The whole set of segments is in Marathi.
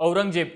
औरंगजेब.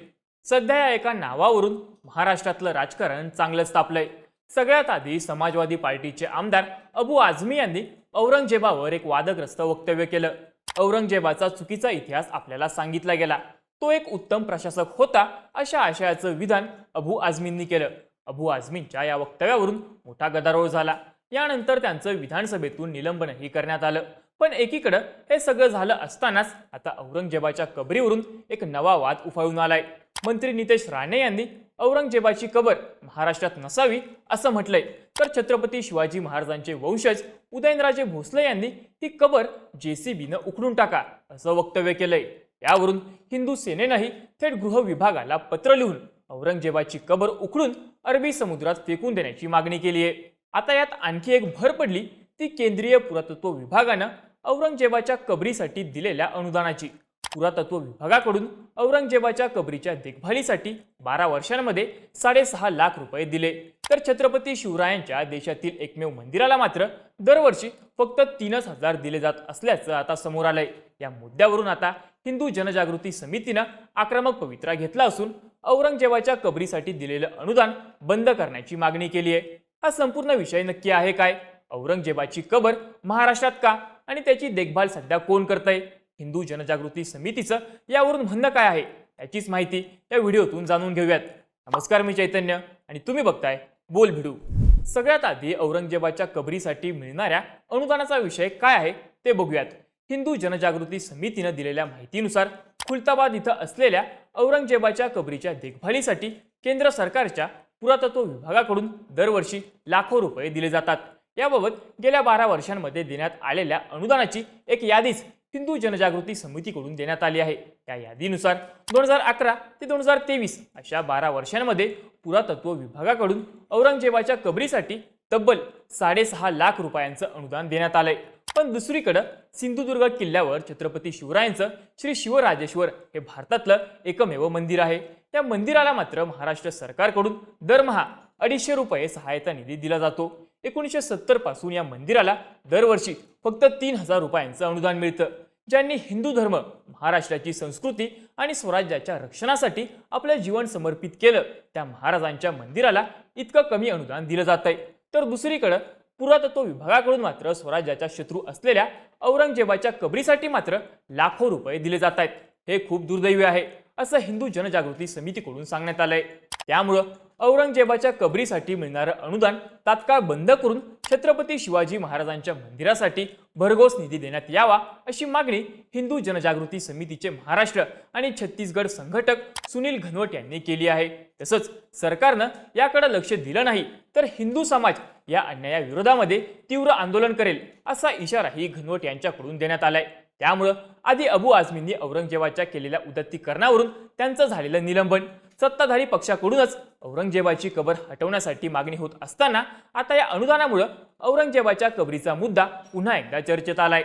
सध्या या एका नावावरून महाराष्ट्रातलं राजकारण चांगलंच तापलंय. सगळ्यात आधी समाजवादी पार्टीचे आमदार अबू आझमी यांनी औरंगजेबावर एक वादग्रस्त वक्तव्य केलं. औरंगजेबाचा चुकीचा इतिहास आपल्याला सांगितला गेला. तो एक उत्तम प्रशासक होता अशा आशयाचं विधान अबू आझमींनी केलं. अबू आझमींच्या या वक्तव्यावरून मोठा गदारोळ झाला. यानंतर त्यांचं विधानसभेतून निलंबनही करण्यात आलं. पण एकीकडं हे सगळं झालं असतानाच आता औरंगजेबाच्या कबरीवरून एक नवा वाद उफाळून आलाय. मंत्री नितेश राणे यांनी औरंगजेबाची कबर महाराष्ट्रात नसावी असं म्हटलंय. तर छत्रपती शिवाजी महाराजांचे वंशज उदयनराजे भोसले यांनी ही कबर जेसीबीनं उखडून टाका असं वक्तव्य केलंय. यावरून हिंदू सेनेनंही थेट गृह विभागाला पत्र लिहून औरंगजेबाची कबर उखडून अरबी समुद्रात फेकून देण्याची मागणी केली आहे आता यात आणखी एक भर पडली. ती केंद्रीय पुरातत्व विभागानं औरंगजेबाच्या कबरीसाठी दिलेल्या अनुदानाची. पुरातत्व विभागाकडून औरंगजेबाच्या कबरीच्या देखभालीसाठी बारा वर्षांमध्ये साडेसहा लाख रुपये दिले. तर छत्रपती शिवरायांच्या देशातील एकमेव मंदिराला मात्र दरवर्षी फक्त तीनच हजार दिले जात असल्याचं आता समोर आलंय. या मुद्द्यावरून आता हिंदू जनजागृती समितीनं आक्रमक पवित्रा घेतला असून औरंगजेबाच्या कबरीसाठी दिलेलं अनुदान बंद करण्याची मागणी केली आहे हा संपूर्ण विषय नक्की आहे काय? औरंगजेबाची कबर महाराष्ट्रात का? आणि त्याची देखभाल सध्या कोण करतंय? हिंदू जनजागृती समितीचं यावरून म्हणणं काय आहे? याचीच माहिती या व्हिडिओतून जाणून घेऊयात. नमस्कार मी चैतन्य आणि तुम्ही बघताय बोल भिडू. सगळ्यात आधी औरंगजेबाच्या कबरीसाठी मिळणाऱ्या अनुदानाचा विषय काय आहे ते बघूयात. हिंदू जनजागृती समितीनं दिलेल्या माहितीनुसार खुलताबाद इथं असलेल्या औरंगजेबाच्या कबरीच्या देखभालीसाठी केंद्र सरकारच्या पुरातत्व विभागाकडून दरवर्षी लाखो रुपये दिले जातात. याबाबत गेल्या बारा वर्षांमध्ये देण्यात आलेल्या अनुदानाची एक यादीच हिंदू जनजागृती समितीकडून देण्यात आली आहे. या यादीनुसार दोन हजार अकरा ते दोन हजार तेवीस अशा बारा वर्षांमध्ये पुरातत्व विभागाकडून औरंगजेबाच्या कबरीसाठी तब्बल साडेसहा लाख रुपयांचं अनुदान देण्यात आलंय. पण दुसरीकडं सिंधुदुर्ग किल्ल्यावर छत्रपती शिवरायांचं श्री शिवराजेश्वर हे भारतातलं एकमेव मंदिर आहे. त्या मंदिराला मात्र महाराष्ट्र सरकारकडून दरमहा अडीचशे रुपये सहायता निधी दिला जातो. एकोणीसशे सत्तरपासून या मंदिराला दरवर्षी फक्त तीन हजार रुपयांचं अनुदान मिळतं ज्यांनी हिंदू धर्म महाराष्ट्राची संस्कृती आणि स्वराज्याच्या रक्षणासाठी आपलं जीवन समर्पित केलं. त्या महाराजांच्या मंदिराला इतकं कमी अनुदान दिलं जात आहे तर दुसरीकडं पुरातत्व विभागाकडून मात्र स्वराज्याच्या शत्रू असलेल्या औरंगजेबाच्या कबरीसाठी मात्र लाखो रुपये दिले जात आहेत हे खूप दुर्दैवी आहे असं हिंदू जनजागृती समितीकडून सांगण्यात आलंय. त्यामुळं औरंगजेबाच्या कबरीसाठी मिळणारं अनुदान तात्काळ बंद करून छत्रपती शिवाजी महाराजांच्या मंदिरासाठी भरघोस निधी देण्यात यावा अशी मागणी हिंदू जनजागृती समितीचे महाराष्ट्र आणि छत्तीसगड संघटक सुनील घनवट यांनी केली आहे. तसंच सरकारनं याकडे लक्ष दिलं नाही तर हिंदू समाज या अन्यायाविरोधामध्ये तीव्र आंदोलन करेल असा इशाराही घनवट यांच्याकडून देण्यात आलाय. त्यामुळं आधी अबू आझमींनी औरंगजेबाच्या केलेल्या उदत्तीकरणावरून त्यांचं झालेलं निलंबन. सत्ताधारी पक्षाकडूनच औरंगजेबाची कबर हटवण्यासाठी मागणी होत असताना आता या अनुदानामुळं औरंगजेबाच्या कबरीचा मुद्दा पुन्हा एकदा चर्चेत आलाय.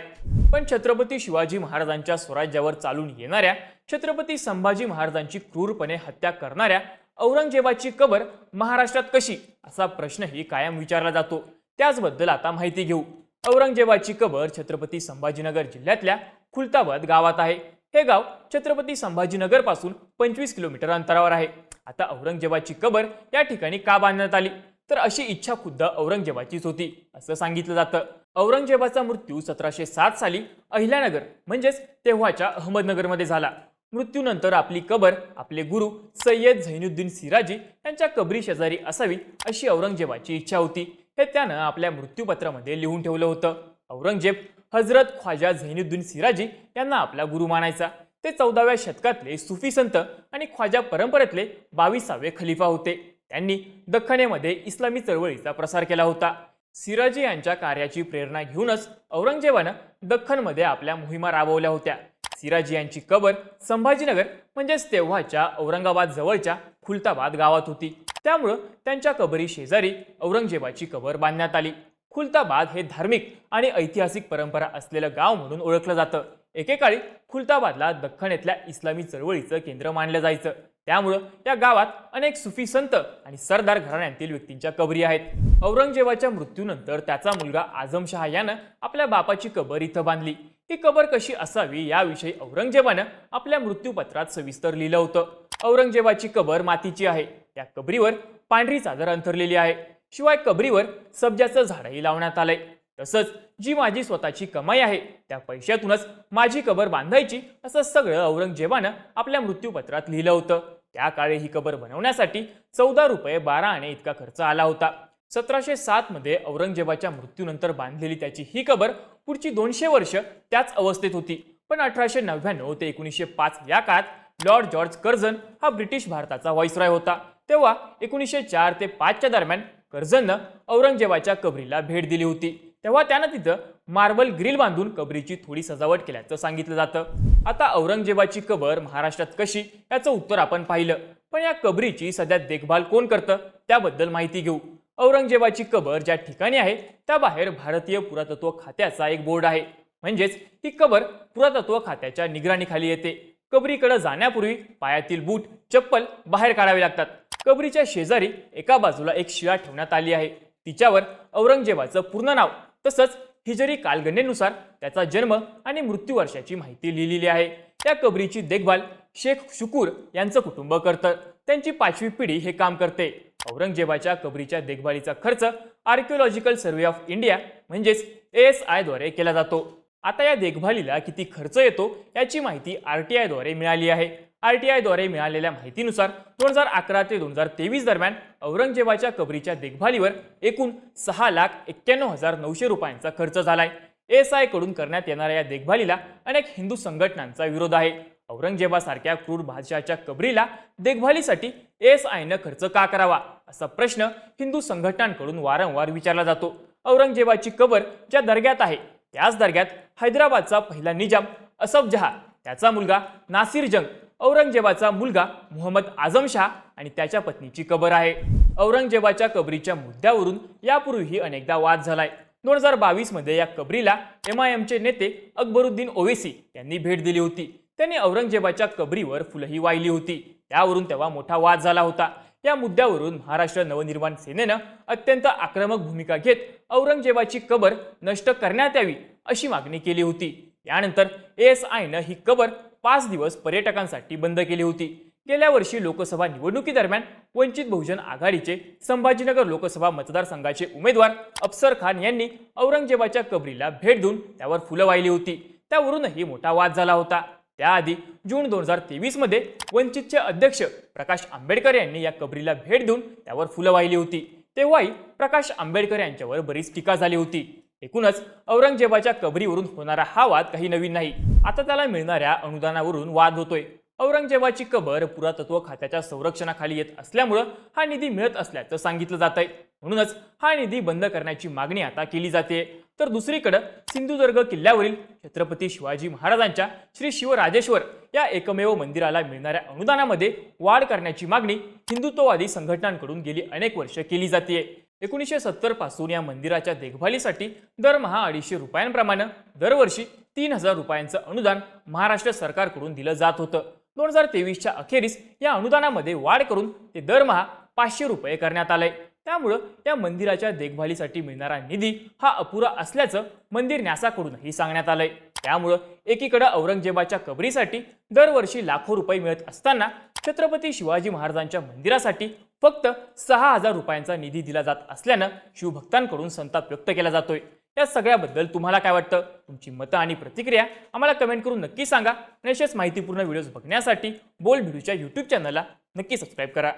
पण छत्रपती शिवाजी महाराजांच्या स्वराज्यावर चालून येणाऱ्या छत्रपती संभाजी महाराजांची क्रूरपणे हत्या करणाऱ्या औरंगजेबाची कबर महाराष्ट्रात कशी? असा प्रश्नही कायम विचारला जातो. त्याचबद्दल आता माहिती घेऊ. औरंगजेबाची कबर छत्रपती संभाजीनगर जिल्ह्यातल्या खुलताबाद गावात आहे. हे गाव छत्रपती संभाजीनगरपासून पंचवीस किलोमीटर अंतरावर आहे. आता औरंगजेबाची कबर या ठिकाणी का बांधण्यात आली? तर अशी इच्छा खुद्द औरंगजेबाचीच होती असं सांगितलं जातं. औरंगजेबाचा मृत्यू सतराशे सात साली अहिल्यानगर म्हणजेच तेव्हाच्या अहमदनगरमध्ये झाला. मृत्यूनंतर आपली कबर आपले गुरु सय्यद झैनुद्दीन सिराजी यांच्या कबरी शेजारी असावी अशी औरंगजेबाची इच्छा होती. हे त्यानं आपल्या मृत्यूपत्रामध्ये लिहून ठेवलं होतं. औरंगजेब हजरत ख्वाजा झैनुद्दीन सिराजी यांना आपला गुरु मानायचा. ते चौदाव्या शतकातले सुफी संत आणि ख्वाजा परंपरेतले बावीसावे खलिफा होते. त्यांनी दख्खनेमध्ये इस्लामी चळवळीचा प्रसार केला होता. सिराजी यांच्या कार्याची प्रेरणा घेऊनच औरंगजेबानं दख्खनमध्ये आपल्या मोहिमा राबवल्या होत्या. सिराजी यांची कबर संभाजीनगर म्हणजेच तेव्हाच्या औरंगाबाद जवळच्या खुलताबाद गावात होती. त्यामुळं त्यांच्या कबरी शेजारी औरंगजेबाची कबर बांधण्यात आली. खुलताबाद हे धार्मिक आणि ऐतिहासिक परंपरा असलेलं गाव म्हणून ओळखलं जातं. एकेकाळी खुलताबादला दख्खनेतल्या इस्लामी चळवळीचं केंद्र मानलं जायचं. त्यामुळं या गावात अनेक सुफी संत आणि सरदार घराण्यांतील व्यक्तींच्या कबरी आहेत. औरंगजेबाच्या मृत्यूनंतर त्याचा मुलगा आझमशहा यानं आपल्या बापाची कबर इथं बांधली. ही कबर कशी असावी याविषयी औरंगजेबानं आपल्या मृत्यूपत्रात सविस्तर लिहिलं होतं. औरंगजेबाची कबर मातीची आहे. त्या कबरीवर पांढरी चादर अंथरलेली आहे. शिवाय कबरीवर सब्जाचं झाडही लावण्यात आलंय. तसंच जी माझी स्वतःची कमाई आहे त्या पैशातूनच माझी कबर बांधायची असं सगळं औरंगजेबानं आपल्या मृत्यूपत्रात लिहिलं होतं. त्या काळी ही कबर बनवण्यासाठी चौदा रुपये बारा आणे इतका खर्च आला होता. सतराशे सात मध्ये औरंगजेबाच्या मृत्यूनंतर बांधलेली त्याची ही कबर पुढची दोनशे वर्ष त्याच अवस्थेत होती. पण अठराशे नव्याण्णव ते एकोणीसशे पाच या काळात लॉर्ड जॉर्ज कर्झन हा ब्रिटिश भारताचा व्हाईसरॉय होता. तेव्हा एकोणीसशे चार ते पाचच्या दरम्यान कर्जननं औरंगजेबाच्या कबरीला भेट दिली होती. तेव्हा त्यानं तिथं मार्बल ग्रिल बांधून कबरीची थोडी सजावट केल्याचं सांगितलं जातं. आता औरंगजेबाची कबर महाराष्ट्रात कशी याचं उत्तर आपण पाहिलं. पण या कबरीची सध्या देखभाल कोण करतं त्याबद्दल माहिती घेऊ. औरंगजेबाची कबर ज्या ठिकाणी आहे त्या बाहेर भारतीय पुरातत्व खात्याचा एक बोर्ड आहे. म्हणजेच ही कबर पुरातत्व खात्याच्या निगराणीखाली येते. कबरीकडे जाण्यापूर्वी पायातील बूट चप्पल बाहेर काढावे लागतात. कबरीच्या शेजारी एका बाजूला एक शिळा ठेवण्यात आली आहे. तिच्यावर औरंगजेबाचं पूर्ण नाव तसंच हिजरी कालगणनेनुसार त्याचा जन्म आणि मृत्यू वर्षाची माहिती लिहिलेली आहे. त्या कबरीची देखभाल शेख शुकूर यांचं कुटुंब करतं. त्यांची पाचवी पिढी हे काम करते. औरंगजेबाच्या कबरीच्या देखभालीचा खर्च आर्किओलॉजिकल सर्व्हे ऑफ इंडिया म्हणजेच ए एस आयद्वारे केला जातो. आता या देखभालीला किती खर्च येतो याची माहिती आर टी आयद्वारे मिळाली आहे. आर टी आयद्वारे मिळालेल्या माहितीनुसार दोन हजार अकरा ते दोन हजार तेवीस दरम्यान औरंगजेबाच्या कबरीच्या देखभालीवर एकूण सहा लाख एक्क्याण्णव हजार नऊशे रुपयांचा खर्च झालाय. एस आयकडून करण्यात येणाऱ्या या देखभालीला अनेक हिंदू संघटनांचा विरोध आहे. औरंगजेबासारख्या क्रूर बादशहाच्या कबरीला देखभालीसाठी एस आयनं खर्च का करावा असा प्रश्न हिंदू संघटनांकडून वारंवार विचारला जातो. औरंगजेबाची कबर ज्या दर्ग्यात आहे त्याच दर्ग्यात हैदराबादचा पहिला निजाम असफ जहा त्याचा मुलगा नासिर जंग औरंगजेबाचा मुलगा मोहम्मद आझमशाह आणि त्याच्या पत्नीची कबर आहे. औरंगजेबाच्या कबरीच्या मुद्द्यावरून यापूर्वीही अनेकदा वाद झालाय. दोन हजार बावीसमध्ये या कबरीला एम आय एमचे नेते अकबरुद्दीन ओवेसी यांनी भेट दिली होती. त्यांनी औरंगजेबाच्या कबरीवर फुलंही वाहिली होती. त्यावरून तेव्हा मोठा वाद झाला होता. या मुद्द्यावरून महाराष्ट्र नवनिर्माण सेनेनं अत्यंत आक्रमक भूमिका घेत औरंगजेबाची कबर नष्ट करण्यात यावी अशी मागणी केली होती. यानंतर एस आयनं ही कबर पाच दिवस पर्यटकांसाठी बंद केली होती. गेल्या वर्षी लोकसभा निवडणुकीदरम्यान वंचित बहुजन आघाडीचे संभाजीनगर लोकसभा मतदारसंघाचे उमेदवार अफसर खान यांनी औरंगजेबाच्या कबरीला भेट देऊन त्यावर फुलं वाहिली होती. त्यावरूनही मोठा वाद झाला होता. त्याआधी जून दोन हजार तेवीसमध्ये वंचितचे अध्यक्ष प्रकाश आंबेडकर यांनी या कबरीला भेट देऊन त्यावर फुलं वाहिली होती. तेव्हाही प्रकाश आंबेडकर यांच्यावर बरीच टीका झाली होती. एकूणच औरंगजेबाच्या कबरीवरून होणारा हा वाद काही नवीन नाही. आता त्याला मिळणाऱ्या अनुदानावरून वाद होतोय. औरंगजेबाची कबर पुरातत्व खात्याच्या संरक्षणाखाली येत असल्यामुळं हा निधी मिळत असल्याचं सांगितलं जात आहे म्हणूनच हा निधी बंद करण्याची मागणी आता केली जाते. तर दुसरीकडं सिंधुदुर्ग किल्ल्यावरील छत्रपती शिवाजी महाराजांच्या श्री शिवराजेश्वर या एकमेव मंदिराला मिळणाऱ्या अनुदानामध्ये वाढ करण्याची मागणी हिंदुत्ववादी संघटनांकडून गेली अनेक वर्ष केली जाते एकोणीसशे सत्तरपासून या मंदिराच्या देखभालीसाठी दरमहा अडीचशे रुपयांप्रमाणे दरवर्षी तीन हजार रुपयांचं अनुदान महाराष्ट्र सरकारकडून दिलं जात होतं. दोन हजार तेवीसच्या अखेरीस या अनुदानामध्ये वाढ करून ते दरमहा पाचशे रुपये करण्यात आलंय त्यामुळं या मंदिराच्या देखभालीसाठी मिळणारा निधी हा अपुरा असल्याचं मंदिर न्यासाकडूनही सांगण्यात आलंय. त्यामुळं एकीकडं औरंगजेबाच्या कबरीसाठी दरवर्षी लाखो रुपये मिळत असताना छत्रपती शिवाजी महाराजांच्या मंदिरासाठी फक्त सहा हजार रुपयांचा निधी दिला जात असल्यानं शिवभक्तांकडून संताप व्यक्त केला जातोय. या सगळ्याबद्दल तुम्हाला काय वाटतं? तुमची मतं आणि प्रतिक्रिया आम्हाला कमेंट करून नक्की सांगा. आणि अशाच माहितीपूर्ण व्हिडिओज बघण्यासाठी बोल व्हिडिओच्या यूट्यूब चॅनलला नक्की सबस्क्राईब करा.